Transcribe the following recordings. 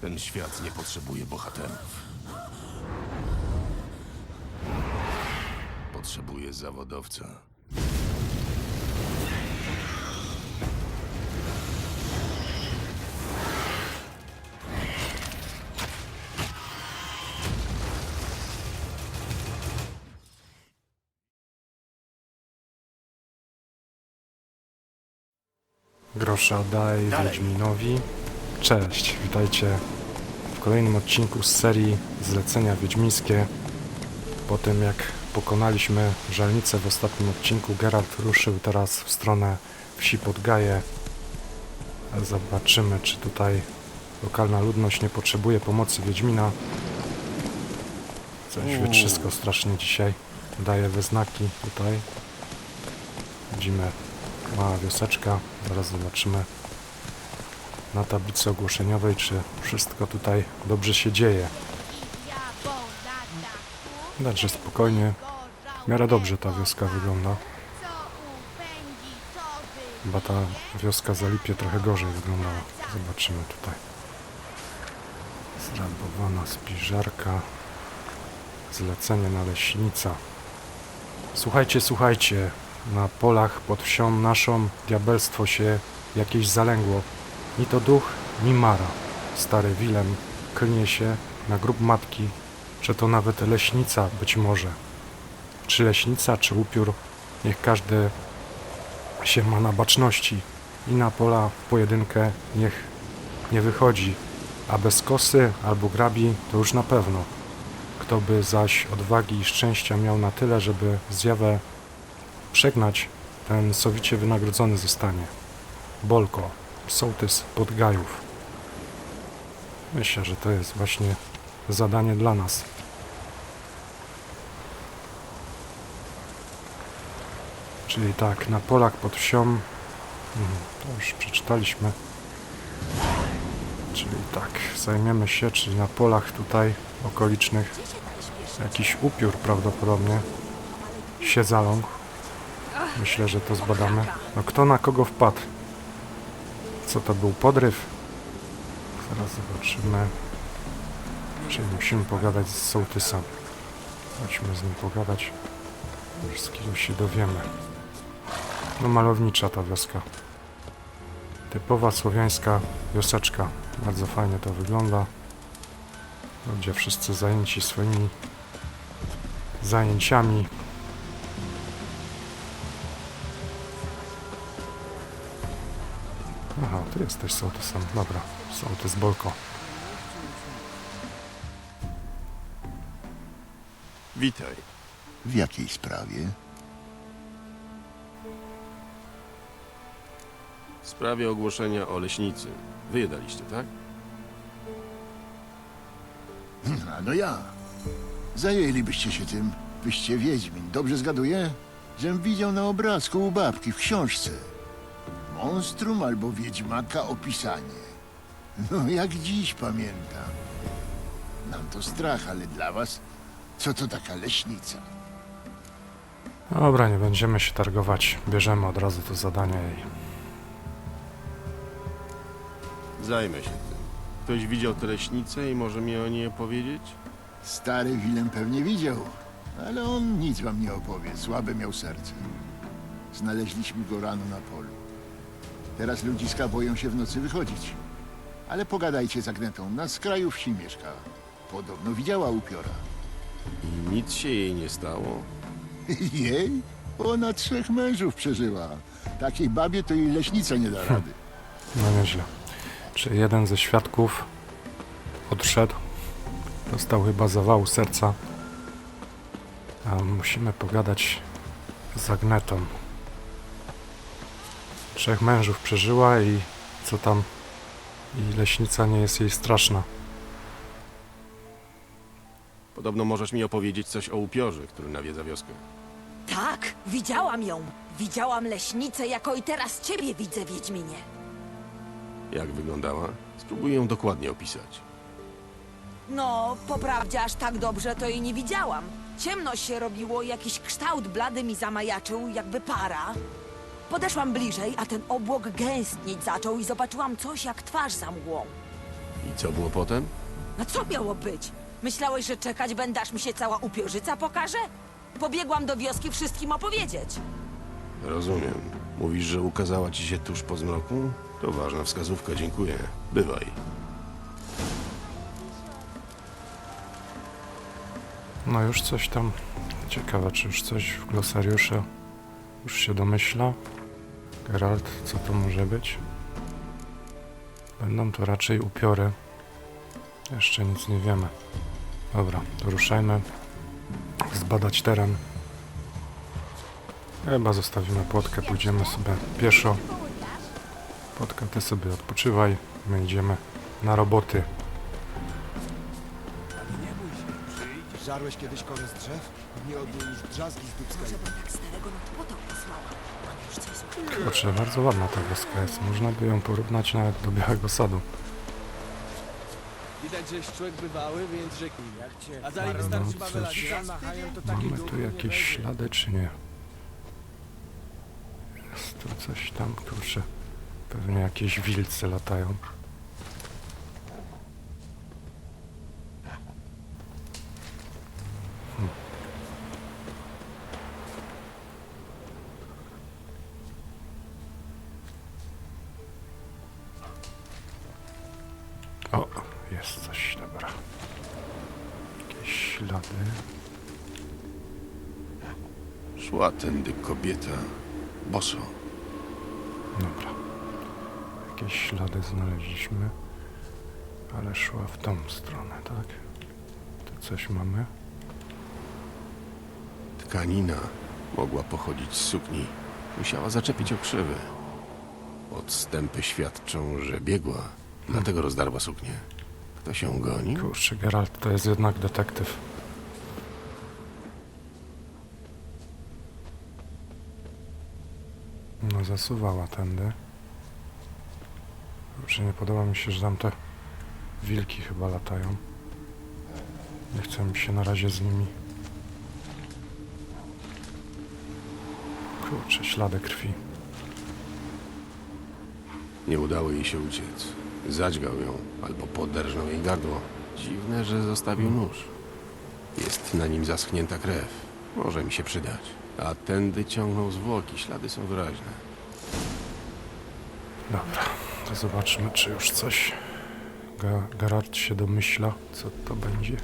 Ten świat nie potrzebuje bohaterów. Potrzebuje zawodowca. Grosze oddaj Wiedźminowi. Cześć, witajcie w kolejnym odcinku z serii Zlecenia Wiedźmińskie. Po tym jak pokonaliśmy żalnicę w ostatnim odcinku, Geralt ruszył teraz w stronę wsi Podgaje. Zobaczymy, czy tutaj lokalna ludność nie potrzebuje pomocy Wiedźmina. Coś wytrzysko strasznie dzisiaj. Daje we znaki tutaj. Widzimy mała wioseczka. Zaraz zobaczymy na tablicy ogłoszeniowej, czy wszystko tutaj dobrze się dzieje. Widać, że spokojnie, w miarę dobrze ta wioska wygląda. Chyba ta wioska za Lipie trochę gorzej wyglądała. Zobaczymy tutaj. Zrabowana spiżarka. Zlecenie naleśnica. Słuchajcie, słuchajcie. Na polach pod wsią naszą diabelstwo się jakieś zalęgło. Ni to duch, ni mara. Stary Wilem klnie się na grób matki, że to nawet leśnica być może. Czy leśnica, czy upiór, niech każdy się ma na baczności i na pola w pojedynkę niech nie wychodzi, a bez kosy albo grabi to już na pewno. Kto by zaś odwagi i szczęścia miał na tyle, żeby zjawę przegnać, ten sowicie wynagrodzony zostanie. Bolko, sołtys Podgajów. Myślę, że to jest właśnie zadanie dla nas. Czyli tak, na polach pod wsią, mhm, to już przeczytaliśmy. Czyli tak, zajmiemy się, czyli na polach tutaj okolicznych jakiś upiór prawdopodobnie się zaląkł. Myślę, że to zbadamy. No kto na kogo wpadł? Co to był podryw? Zaraz zobaczymy. Czyli musimy pogadać z sołtysem. Chodźmy z nim pogadać. Wszystkiego się dowiemy. No malownicza ta wioska. Typowa słowiańska wioseczka. Bardzo fajnie to wygląda. Ludzie wszyscy zajęci swoimi zajęciami. Aha, ty jesteś sołtysem. Dobra, sołtys Bolko. Witaj. W jakiej sprawie? W sprawie ogłoszenia o leśnicy. Wy je daliście, tak? A no ja. Zajęlibyście się tym. Wyście Wiedźmin. Dobrze zgaduję? Żem widział na obrazku u babki w książce. Monstrum albo Wiedźmaka opisanie. No jak dziś pamiętam. Nam to strach, ale dla was co to taka leśnica? Dobra, nie będziemy się targować. Bierzemy od razu to zadanie i Zajmę się tym. Ktoś widział tę leśnicę i może mi o niej opowiedzieć? Stary Wilem pewnie widział, ale on nic wam nie opowie. Słabe miał serce. Znaleźliśmy go rano na polu. Teraz ludziska boją się w nocy wychodzić. Ale pogadajcie z Agnetą, na skraju wsi mieszka. Podobno widziała upiora. I nic się jej nie stało? Jej? Ona trzech mężów przeżyła. Takiej babie to jej leśnica nie da rady. no nieźle. Czy jeden ze świadków odszedł? Dostał chyba zawału serca. A musimy pogadać z Agnetą. Trzech mężów przeżyła i co tam? I leśnica nie jest jej straszna. Podobno możesz mi opowiedzieć coś o upiorze, który nawiedza wioskę. Tak, widziałam ją. Widziałam leśnicę, jako i teraz ciebie widzę, Wiedźminie. Jak wyglądała? Spróbuję ją dokładnie opisać. No, po prawdzie aż tak dobrze to jej nie widziałam. Ciemno się robiło, jakiś kształt blady mi zamajaczył, jakby para. Podeszłam bliżej, a ten obłok gęstnieć zaczął i zobaczyłam coś jak twarz za mgłą. I co było potem? No co miało być? Myślałeś, że czekać będę, aż mi się cała upiorzyca pokaże? Pobiegłam do wioski wszystkim opowiedzieć. Rozumiem. Mówisz, że ukazała ci się tuż po zmroku? To ważna wskazówka, dziękuję. Bywaj. No już coś tam. Ciekawe, czy już coś w glosariuszu już się domyśla. Geralt, co to może być? Będą to raczej upiory. Jeszcze nic nie wiemy. Dobra, to ruszajmy. Zbadać teren. Chyba zostawimy płotkę, pójdziemy sobie pieszo. Płotka, ty sobie odpoczywaj. My idziemy na roboty. Żarłeś kiedyś korę z drzew? Nie odbył już drzazgi z dubska. Może bym tak starego nad potał posłała. Kurczę, bardzo ładna ta wioska jest. Można by ją porównać nawet do Białego Sadu. Widać, że jest człowiek bywały, więc. A zanim No, wystarczy cóż. machają to takie Mamy tu jakieś ślady, czy nie? Jest tu coś tam, kurczę. Pewnie jakieś wilcy latają. Jest coś, dobra. Jakieś ślady. Szła tędy kobieta. Boso. Dobra. Jakieś ślady znaleźliśmy, ale szła w tą stronę, tak? Tu coś mamy. Tkanina mogła pochodzić z sukni. Musiała zaczepić okrzywy. Odstępy świadczą, że biegła. Dlatego rozdarła suknię. Kto się goni? Kurczę, Geralt to jest jednak detektyw. No, zasuwała tędy. Kurczę, nie podoba mi się, że tam te wilki chyba latają. Nie chcę mi się na razie z nimi. Kurczę, ślady krwi. Nie udało jej się uciec. Zadźgał ją albo poderżnął jej gardło. Dziwne, że zostawił nóż. Jest na nim zaschnięta krew. Może mi się przydać. A tędy ciągną zwłoki. Ślady są wyraźne. Dobra, to zobaczmy, czy już coś Ga- Gerard się domyśla, co to będzie.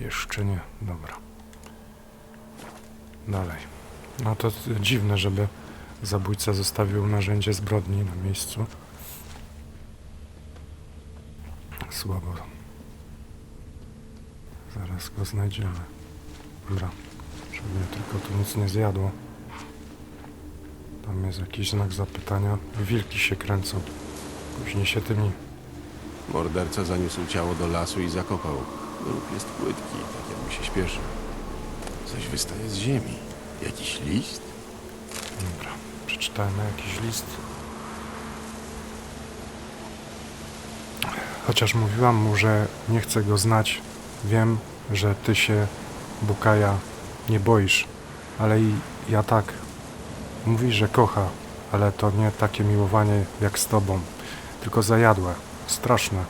Jeszcze nie, dobra. Dalej. No to dziwne, żeby zabójca zostawił narzędzie zbrodni na miejscu. Słabo. Zaraz go znajdziemy. Dobra, żeby mnie tylko tu nic nie zjadło. Tam jest jakiś znak zapytania. Wilki się kręcą. Później się tymi. Morderca zaniósł ciało do lasu i zakopał. Grób jest płytki, tak jakby się śpieszył. Coś wystaje z ziemi. Jakiś list? Dobra, przeczytajmy jakiś list. Chociaż mówiłam mu, że nie chcę go znać, wiem, że ty się, Bukaja, nie boisz, ale i ja tak. Mówi, że kocha, ale to nie takie miłowanie jak z tobą, tylko zajadłe, straszne.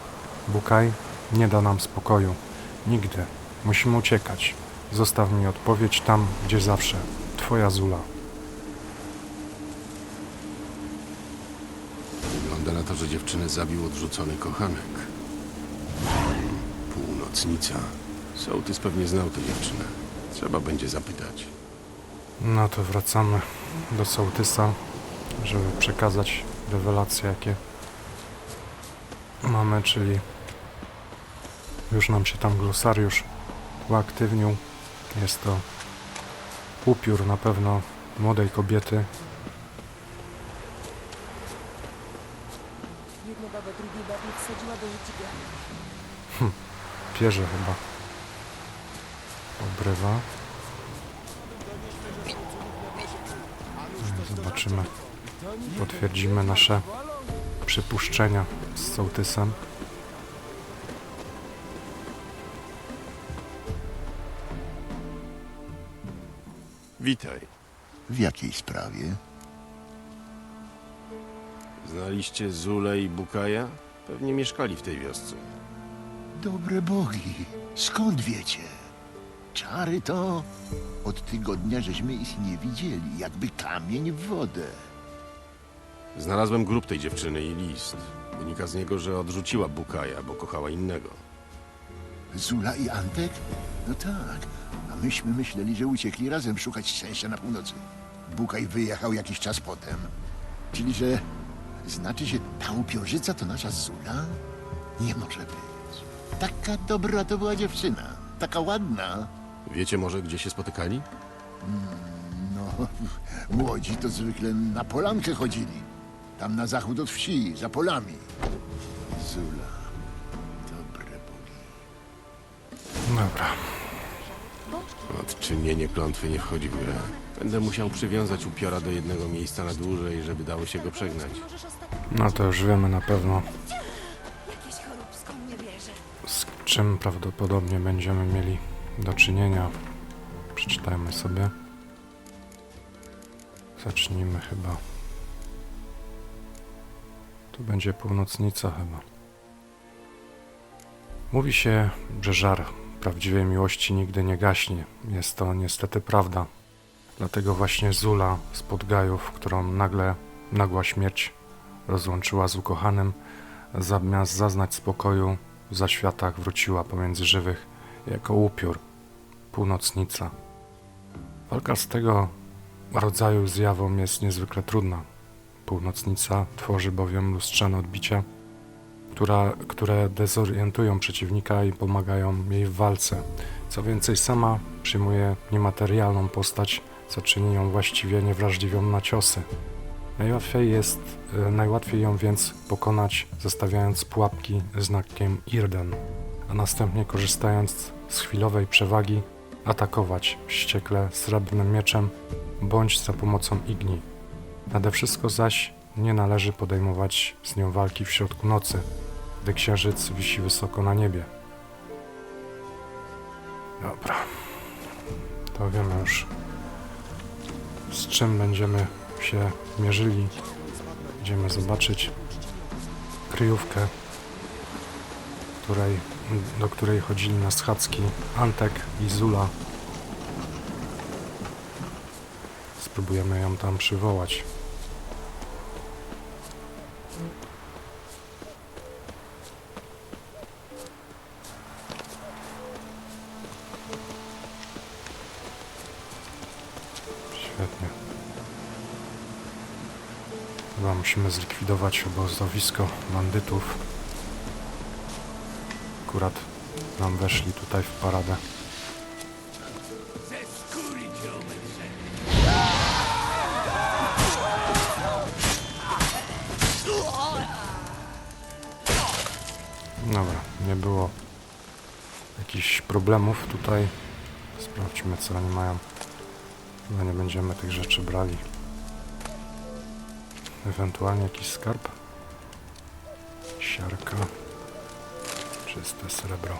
Bukaj nie da nam spokoju. Nigdy. Musimy uciekać. Zostaw mi odpowiedź tam, gdzie zawsze. Twoja Zula. Wygląda na że dziewczynę zabił odrzucony kochanek. Północnica. Sołtys pewnie znał tę dziewczynę. Trzeba będzie zapytać. No to wracamy do sołtysa, żeby przekazać rewelacje, jakie mamy, czyli już nam się tam glosariusz uaktywnił. Jest to upiór na pewno młodej kobiety. Jedna baba drugiej babie wsadziła do życia. Pierze chyba. Obrywa. Zobaczymy. Potwierdzimy nasze przypuszczenia z sołtysem. Witaj. W jakiej sprawie? Znaliście Zulę i Bukaja? Pewnie mieszkali w tej wiosce. Dobre bogi, skąd wiecie? Czary to... Od tygodnia żeśmy ich nie widzieli, jakby kamień w wodę. Znalazłem grób tej dziewczyny i list. Wynika z niego, że odrzuciła Bukaja, bo kochała innego. Zula i Antek? No tak. A myśmy myśleli, że uciekli razem szukać szczęścia na północy. Bukaj wyjechał jakiś czas potem. Czyli, że... Znaczy się, ta upiorzyca to nasza Zula? Nie może być. Taka dobra to była dziewczyna. Taka ładna. Wiecie może, gdzie się spotykali? No, młodzi to zwykle na polankę chodzili. Tam na zachód od wsi, za polami. Zula. Dobre bogi. Dobra. Odczynienie klątwy nie wchodzi w grę. Będę musiał przywiązać upiora do jednego miejsca na dłużej, żeby dało się go przegnać. No to już wiemy na pewno, z czym prawdopodobnie będziemy mieli do czynienia. Przeczytajmy sobie. Zacznijmy chyba. Tu będzie północnica chyba. Mówi się, że żar prawdziwej miłości nigdy nie gaśnie. Jest to niestety prawda. Dlatego właśnie Zula z Podgajów, którą nagle nagła śmierć rozłączyła z ukochanym, zamiast zaznać spokoju, w zaświatach wróciła pomiędzy żywych jako upiór, północnica. Walka z tego rodzaju zjawą jest niezwykle trudna. Północnica tworzy bowiem lustrzane odbicia, która, które dezorientują przeciwnika i pomagają jej w walce. Co więcej, sama przyjmuje niematerialną postać, co czyni ją właściwie niewrażliwią na ciosy. Najłatwiej jest, e, najłatwiej ją więc pokonać, zostawiając pułapki znakiem Irden, a następnie korzystając z chwilowej przewagi, atakować wściekle srebrnym mieczem bądź za pomocą igni. Nade wszystko zaś nie należy podejmować z nią walki w środku nocy, gdy księżyc wisi wysoko na niebie. Dobra. To wiemy już z czym będziemy się mierzyli. Będziemy zobaczyć kryjówkę, której, do której chodzili na schadzki Antek i Zula. Spróbujemy ją tam przywołać. Musimy zlikwidować obozowisko bandytów. Akurat nam weszli tutaj w paradę. Dobra, nie było jakichś problemów tutaj. Sprawdźmy co oni mają. Chyba nie będziemy tych rzeczy brali. Ewentualnie jakiś skarb. Siarka. Czyste srebro.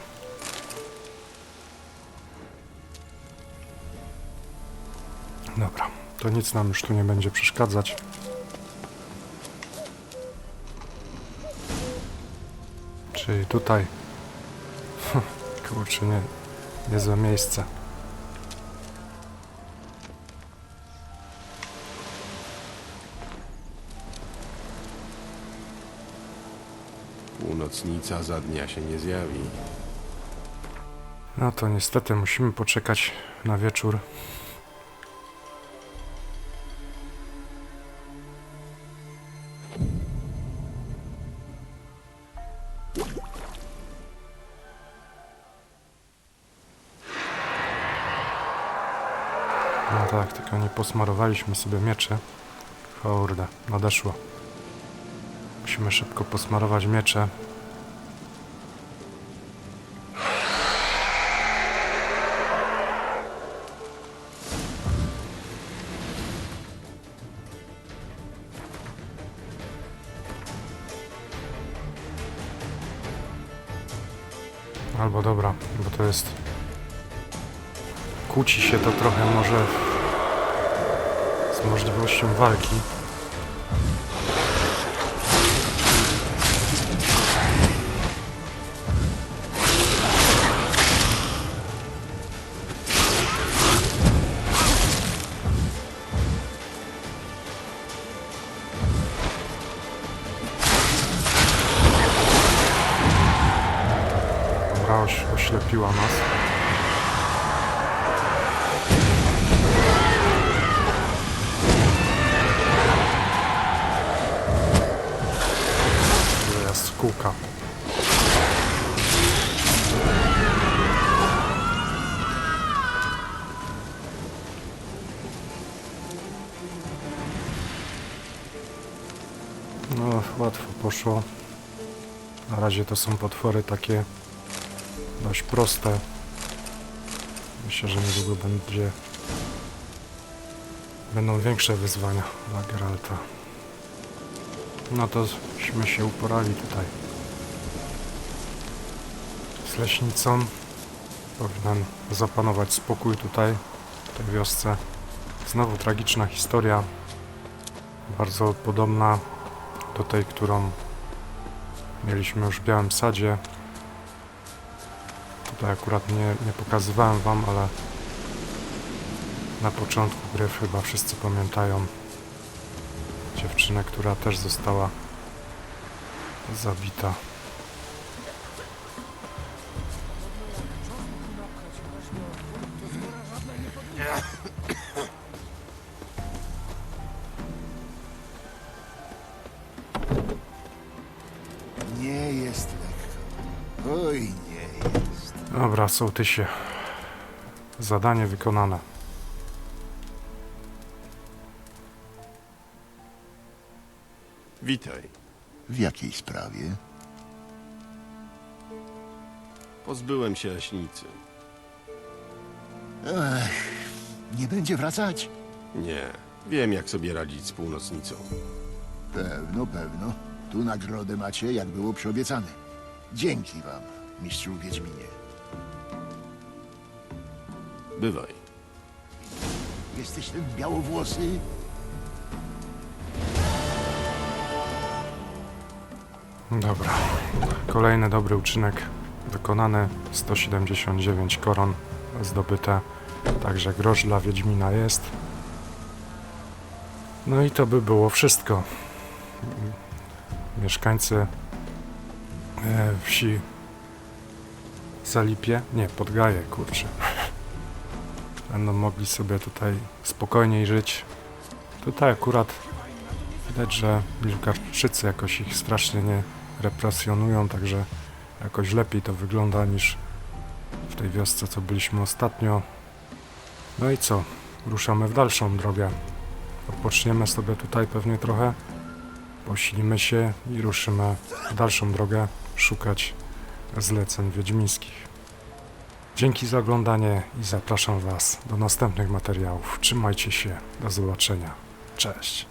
Dobra, to nic nam już tu nie będzie przeszkadzać. Czyli tutaj. Kurczę, nie, niezłe miejsce. Północnica za dnia się nie zjawi. No to niestety musimy poczekać na wieczór. No tak, tylko nie posmarowaliśmy sobie miecze. Kurde, nadeszło. Musimy szybko posmarować miecze. Albo dobra, bo to jest... Kłóci się to trochę może z możliwością walki. Poszło. Na razie to są potwory takie dość proste. Myślę, że niedługo będzie będą większe wyzwania dla Geralta. No tośmy się uporali tutaj. Z leśnicą powinien zapanować spokój tutaj, w tej wiosce. Znowu tragiczna historia, bardzo podobna do tej, którą mieliśmy już w Białym Sadzie. Tutaj akurat nie, nie pokazywałem wam, ale na początku gry chyba wszyscy pamiętają dziewczynę, która też została zabita. Dobra, sołtysie. Zadanie wykonane. Witaj. W jakiej sprawie? Pozbyłem się leśnicy. Ech, nie będzie wracać? Nie, wiem jak sobie radzić z północnicą. Pewno, pewno. Tu nagrodę macie, jak było przyobiecane. Dzięki wam, mistrzu Wiedźminie. Bywaj. Jesteś ten białowłosy? Dobra. Kolejny dobry uczynek wykonany. 179 koron zdobyte. Także grosz dla Wiedźmina jest. No i to by było wszystko. Mieszkańcy e, wsi Zalipie, nie, Podgaje, kurczę. Będą mogli sobie tutaj spokojniej żyć. Tutaj akurat Widać, że Wilgarczycy jakoś ich strasznie nie represjonują, także jakoś lepiej to wygląda niż w tej wiosce, co byliśmy ostatnio. No i co? Ruszamy w dalszą drogę. Odpoczniemy sobie tutaj pewnie trochę, posilimy się i ruszymy w dalszą drogę szukać zleceń wiedźmińskich. Dzięki za oglądanie i zapraszam Was do następnych materiałów. Trzymajcie się, do zobaczenia. Cześć.